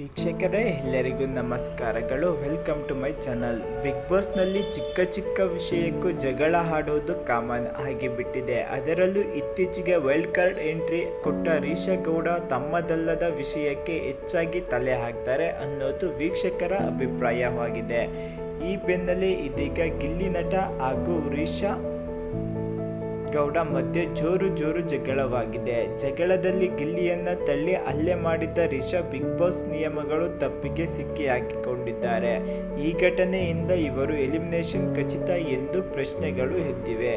ವೀಕ್ಷಕರೇ, ಎಲ್ಲರಿಗೂ ನಮಸ್ಕಾರಗಳು. Welcome to my channel big ಬಾಸ್ನಲ್ಲಿ ಚಿಕ್ಕ ಚಿಕ್ಕ ವಿಷಯಕ್ಕೂ ಜಗಳ ಆಡೋದು ಕಾಮನ್ ಆಗಿಬಿಟ್ಟಿದೆ. ಅದರಲ್ಲೂ ಇತ್ತೀಚೆಗೆ ವೈಲ್ಡ್ ಕಾರ್ಡ್ ಎಂಟ್ರಿ ಕೊಟ್ಟ ರೀಶಾ ಗೌಡ ತಮ್ಮದಲ್ಲದ ವಿಷಯಕ್ಕೆ ಹೆಚ್ಚಾಗಿ ತಲೆ ಹಾಕ್ತಾರೆ ಅನ್ನೋದು ವೀಕ್ಷಕರ ಅಭಿಪ್ರಾಯವಾಗಿದೆ. ಈ ಬೆನ್ನಲ್ಲೇ ಇದೀಗ ಗಿಲ್ಲಿ ನಟ ಹಾಗೂ ರೀಶಾ ಗೌಡ ಮಧ್ಯೆ ಜೋರು ಜೋರು ಜಗಳವಾಗಿದೆ. ಜಗಳದಲ್ಲಿ ಗಿಲ್ಲಿಯನ್ನ ತಳ್ಳಿ ಹಲ್ಲೆ ಮಾಡಿದ್ದ ರಿಷಬ್ ಬಿಗ್ ಬಾಸ್ ನಿಯಮಗಳು ತಪ್ಪಿಗೆ ಸಿಕ್ಕಿ ಹಾಕಿಕೊಂಡಿದ್ದಾರೆ ಈ ಘಟನೆಯಿಂದ ಇವರು ಎಲಿಮಿನೇಷನ್ ಖಚಿತ ಎಂದು ಪ್ರಶ್ನೆಗಳು ಎದ್ದಿವೆ.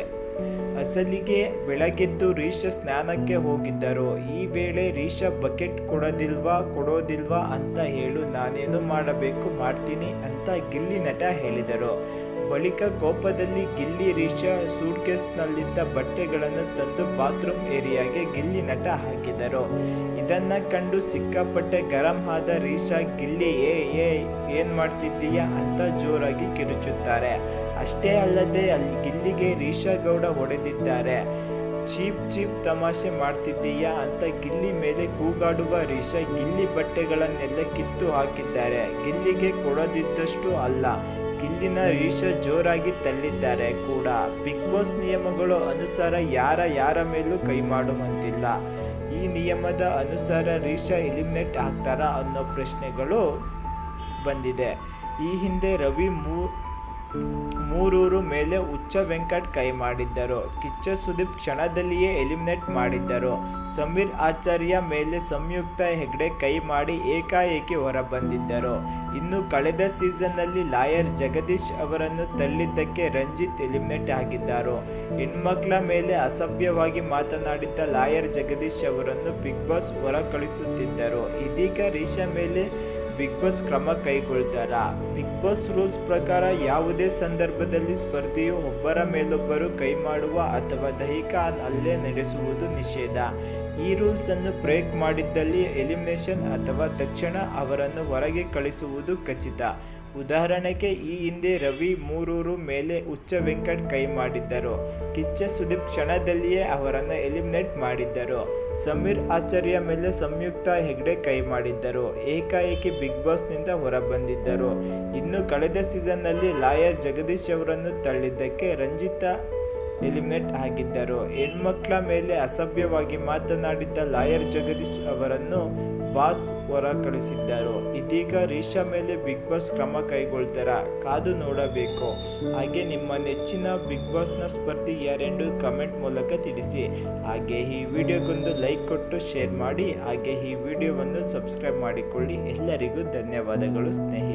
ಅಸಲಿಗೆ ಬೆಳಗೆದ್ದು ರೀಶ ಸ್ನಾನಕ್ಕೆ ಹೋಗಿದ್ದರು. ಈ ವೇಳೆ ರೀಶ ಬಕೆಟ್ ಕೊಡೋದಿಲ್ವಾ ಕೊಡೋದಿಲ್ವಾ ಅಂತ ಹೇಳು, ನಾನೇನು ಮಾಡಬೇಕು ಮಾಡ್ತೀನಿ ಅಂತ ಗಿಲ್ಲಿ ನಟ ಹೇಳಿದರು. ಬಳಿಕ ಕೋಪದಲ್ಲಿ ಗಿಲ್ಲಿ ರೀಶ ಸೂಟ್ಕೇಸ್ನಲ್ಲಿದ್ದ ಬಟ್ಟೆಗಳನ್ನು ತಂದು ಬಾತ್ರೂಮ್ ಏರಿಯಾಗೆ ಗಿಲ್ಲಿ ನಟ ಹಾಕಿದರು. ಇದನ್ನ ಕಂಡು ಸಿಕ್ಕಾಪಟ್ಟೆ ಗರಂ ಆದ ರೀಶಾ ಗಿಲ್ಲಿ, ಏ ಏ, ಏನ್ ಮಾಡ್ತಿದ್ದೀಯಾ? ಅಂತ ಜೋರಾಗಿ ಕಿರುಚುತ್ತಾರೆ. ಅಷ್ಟೇ ಅಲ್ಲದೆ ಅಲ್ಲಿ ಗಿಲ್ಲಿಗೆ ರೀಶಾ ಗೌಡ ಹೊಡೆದಿದ್ದಾರೆ. ಚೀಪ್ ಚೀಪ್ ತಮಾಷೆ ಮಾಡ್ತಿದ್ದೀಯಾ? ಅಂತ ಗಿಲ್ಲಿ ಮೇಲೆ ಕೂಗಾಡುವ ರೀಶಾ ಗಿಲ್ಲಿ ಬಟ್ಟೆಗಳನ್ನೆಲ್ಲ ಕಿತ್ತು ಹಾಕಿದ್ದಾರೆ. ಗಿಲ್ಲಿಗೆ ಕೊಡದಿದ್ದಷ್ಟು ಅಲ್ಲ. ಗಿಲ್ಲಿನ ರೀಶೋ ಜೋರಾಗಿ ತಳ್ಳಿದ್ದಾರೆ ಕೂಡ. ಬಿಗ್ ಬಾಸ್ ನಿಯಮಗಳು ಅನುಸಾರ ಯಾರ ಯಾರ ಮೇಲೂ ಕೈ ಮಾಡುವಂತಿಲ್ಲ. ಈ ನಿಯಮದ ಅನುಸಾರ ರೀಶಾ ಎಲಿಮಿನೇಟ್ ಆಗ್ತಾರಾ ಅನ್ನೋ ಪ್ರಶ್ನೆಗಳು ಬಂದಿದೆ. ಈ ಹಿಂದೆ ರವಿ ಮೂ, ಮೂರೂರು ಮೇಲೆ ಉಚ್ಚ ವೆಂಕಟ್ ಕೈ ಮಾಡಿದ್ದರು. ಕಿಚ್ಚ ಸುದೀಪ್ ಕ್ಷಣದಲ್ಲಿಯೇ ಎಲಿಮಿನೇಟ್ ಮಾಡಿದ್ದರು. ಸಮೀರ್ ಆಚಾರ್ಯ ಮೇಲೆ ಸಂಯುಕ್ತ ಹೆಗ್ಡೆ ಕೈ ಮಾಡಿ ಏಕಾಏಕಿ ಹೊರಬಂದಿದ್ದರು. ಇನ್ನು ಕಳೆದ ಸೀಸನ್ನಲ್ಲಿ ಲಾಯರ್ ಜಗದೀಶ್ ಅವರನ್ನು ತಳ್ಳಿದ್ದಕ್ಕೆ ರಂಜಿತ್ ಎಲಿಮಿನೇಟ್ ಆಗಿದ್ದರು? ಹೆಣ್ಮಕ್ಳ ಮೇಲೆ ಅಸಭ್ಯವಾಗಿ ಮಾತನಾಡಿದ್ದ ಲಾಯರ್ ಜಗದೀಶ್ ಅವರನ್ನು ಬಿಗ್ ಬಾಸ್ ಹೊರ ಕಳಿಸುತ್ತಿದ್ದರು ಇದೀಗ ರೀಶಾ ಮೇಲೆ ಬಿಗ್ ಬಾಸ್ ಕ್ರಮ ಕೈಗೊಳ್ತಾರ? ಬಿಗ್ ಬಾಸ್ ರೂಲ್ಸ್ ಪ್ರಕಾರ ಯಾವುದೇ ಸಂದರ್ಭದಲ್ಲಿ ಸ್ಪರ್ಧಿಯು ಒಬ್ಬರ ಮೇಲೊಬ್ಬರು ಕೈ ಮಾಡುವ ಅಥವಾ ದೈಹಿಕ ಹಲ್ಲೆ ನಡೆಸುವುದು ನಿಷೇಧ. ಈ ರೂಲ್ಸ್ ಅನ್ನು ಬ್ರೇಕ್ ಮಾಡಿದ್ದಲ್ಲಿ ಎಲಿಮಿನೇಷನ್ ಅಥವಾ ತಕ್ಷಣ ಅವರನ್ನು ಹೊರಗೆ ಕಳಿಸುವುದು ಖಚಿತ. ಉದಾಹರಣೆಗೆ, ಈ ಹಿಂದೆ ರವಿ ಮೂರೂರು ಮೇಲೆ ಉಚ್ಚ ವೆಂಕಟ್ ಕೈ ಮಾಡಿದ್ದರು. ಕಿಚ್ಚ ಸುದೀಪ್ ಕ್ಷಣದಲ್ಲಿಯೇ ಅವರನ್ನು ಎಲಿಮಿನೇಟ್ ಮಾಡಿದ್ದರು. ಸಮೀರ್ ಆಚಾರ್ಯ ಮೇಲೆ ಸಂಯುಕ್ತ ಹೆಗ್ಡೆ ಕೈ ಮಾಡಿದ್ದರು. ಏಕಾಏಕಿ ಬಿಗ್ ಬಾಸ್ನಿಂದ ಹೊರಬಂದಿದ್ದರು. ಇನ್ನು ಕಳೆದ ಸೀಸನ್ನಲ್ಲಿ ಲಾಯರ್ ಜಗದೀಶ್ ಅವರನ್ನು ತಳ್ಳಿದ್ದಕ್ಕೆ ರಂಜಿತಾ ಎಲಿಮಿನೇಟ್ ಆಗಿದ್ದರು. ಹೆಣ್ಮಕ್ಳ ಮೇಲೆ ಅಸಭ್ಯವಾಗಿ ಮಾತನಾಡಿದ್ದ ಲಾಯರ್ ಜಗದೀಶ್ ಅವರನ್ನು ಬಾಸ್ ಹೊರ ಕಳಿಸಿದ್ದರು ಇದೀಗ ರೀಶಾ ಮೇಲೆ ಬಿಗ್ ಬಾಸ್ ಕ್ರಮ ಕೈಗೊಳ್ತಾರ, ಕಾದು ನೋಡಬೇಕು. ಹಾಗೆ ನಿಮ್ಮ ನೆಚ್ಚಿನ ಬಿಗ್ ಬಾಸ್ನ ಸ್ಪರ್ಧಿ ಯಾರೆಂದು ಕಮೆಂಟ್ ಮೂಲಕ ತಿಳಿಸಿ. ಹಾಗೆ ಈ ವಿಡಿಯೋಗೊಂದು ಲೈಕ್ ಕೊಟ್ಟು ಶೇರ್ ಮಾಡಿ, ಹಾಗೆ ಈ ವಿಡಿಯೋವನ್ನು ಸಬ್ಸ್ಕ್ರೈಬ್ ಮಾಡಿಕೊಳ್ಳಿ. ಎಲ್ಲರಿಗೂ ಧನ್ಯವಾದಗಳು ಸ್ನೇಹಿತರೆ.